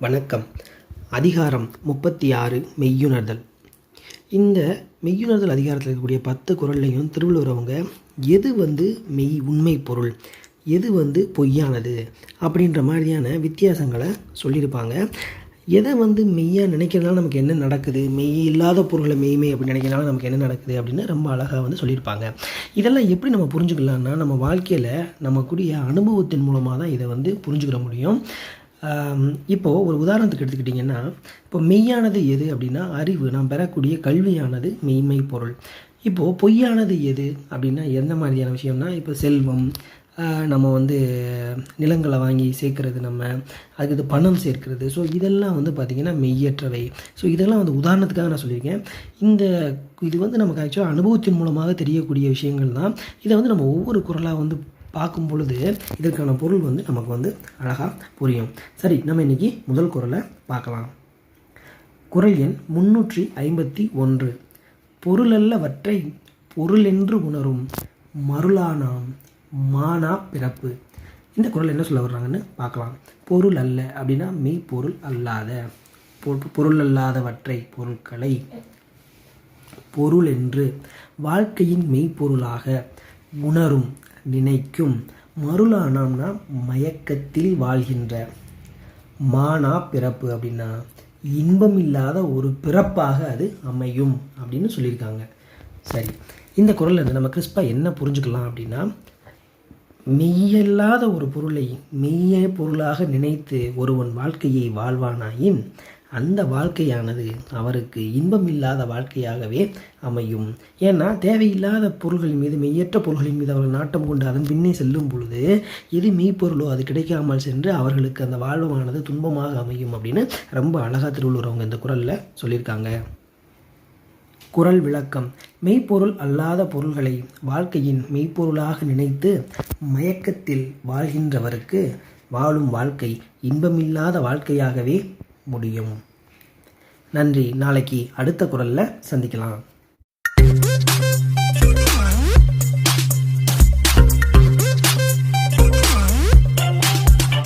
வணக்கம். அதிகாரம் முப்பத்தி ஆறு மெய்யுணர்தல். இந்த மெய்யுணர்தல் அதிகாரத்தில் இருக்கக்கூடிய பத்து குரல்லையும் திருவள்ளுவர் அவங்க எது வந்து மெய் உண்மை பொருள்? எது வந்து பொய்யானது? அப்படின்ற மாதிரியான வித்தியாசங்களை சொல்லியிருப்பாங்க. எதை வந்து மெய்யாக நினைக்கிறதுனால நமக்கு என்ன நடக்குது? மெய் இல்லாத பொருளை மெய்மை அப்படின்னு நினைக்கிறனால நமக்கு என்ன நடக்குது அப்படின்னு ரொம்ப அழகாக வந்து சொல்லியிருப்பாங்க. இதெல்லாம் எப்படி நம்ம புரிஞ்சுக்கலாம்னா நம்ம வாழ்க்கையில் நம்மக்கூடிய அனுபவத்தின் மூலமாக தான் இதை வந்து புரிஞ்சுக்கிற முடியும். இப்போது ஒரு உதாரணத்துக்கு எடுத்துக்கிட்டிங்கன்னா இப்போ மெய்யானது எது அப்படின்னா அறிவு. நாம் பெறக்கூடிய கல்வியானது மெய்மை பொருள். இப்போது பொய்யானது எது அப்படின்னா எந்த மாதிரியான விஷயம்னா இப்போ செல்வம் நம்ம வந்து நிலங்களை வாங்கி சேர்க்கறது நம்ம அதுக்கு பணம் சேர்க்கிறது. ஸோ இதெல்லாம் வந்து பார்த்திங்கன்னா மெய்யற்றவை. ஸோ இதெல்லாம் வந்து உதாரணத்துக்காக நான் சொல்லியிருக்கேன். இந்த இது வந்து நமக்கு ஆக்சுவலாக அனுபவத்தின் மூலமாக தெரியக்கூடிய விஷயங்கள் தான். இதை வந்து நம்ம ஒவ்வொரு குரலாக வந்து பார்க்கும் பொழுது இதற்கான பொருள் வந்து நமக்கு வந்து அழகாக புரியும். சரி நம்ம இன்றைக்கி முதல் குரலை பார்க்கலாம். குரல் எண் முன்னூற்றி ஐம்பத்தி ஒன்று. பொருளல்லவற்றை பொருளென்று உணரும் மருளானாம் மானா பிறப்பு. இந்த குரல் என்ன சொல்ல வர்றாங்கன்னு பார்க்கலாம். பொருள் அல்ல அப்படின்னா மெய் பொருள் அல்லாத. பொருள் அல்லாதவற்றை பொருட்களை. பொருள் என்று வாழ்க்கையின் மெய்ப்பொருளாக உணரும் நினைக்கும். மருளானாம்னா மயக்கத்தில் வாழ்கின்ற. மானா பிறப்பு அப்படின்னா இன்பம் இல்லாத ஒரு பிறப்பாக அது அமையும் அப்படின்னு சொல்லியிருக்காங்க. சரி இந்த குரல்ல நம்ம கிறிஸ்பாக என்ன புரிஞ்சுக்கலாம் அப்படின்னா மெய்யல்லாத ஒரு பொருளை மெய்ய பொருளாக நினைத்து ஒருவன் வாழ்க்கையை வாழ்வானாயின் அந்த வாழ்க்கையானது அவருக்கு இன்பம் இல்லாத வாழ்க்கையாகவே அமையும். ஏன்னா தேவையில்லாத பொருள்களின் மீது மெய்யற்ற பொருள்களின் மீது அவர்கள் நாட்டம் கொண்டு அதன் பின்னே செல்லும் பொழுது எது மெய்ப்பொருளோ அது கிடைக்காமல் சென்று அவர்களுக்கு அந்த வாழ்வானது துன்பமாக அமையும் அப்படின்னு ரொம்ப அழகா திருவள்ளுவர் அவங்க இந்த குரலில் சொல்லியிருக்காங்க. குரல் விளக்கம். மெய்ப்பொருள் அல்லாத பொருள்களை வாழ்க்கையின் மெய்ப்பொருளாக நினைத்து மயக்கத்தில் வாழ்கின்றவருக்கு வாழும் வாழ்க்கை இன்பமில்லாத வாழ்க்கையாகவே முடியும். நன்றி. நாளைக்கு அடுத்த குரலில் சந்திக்கலாம்.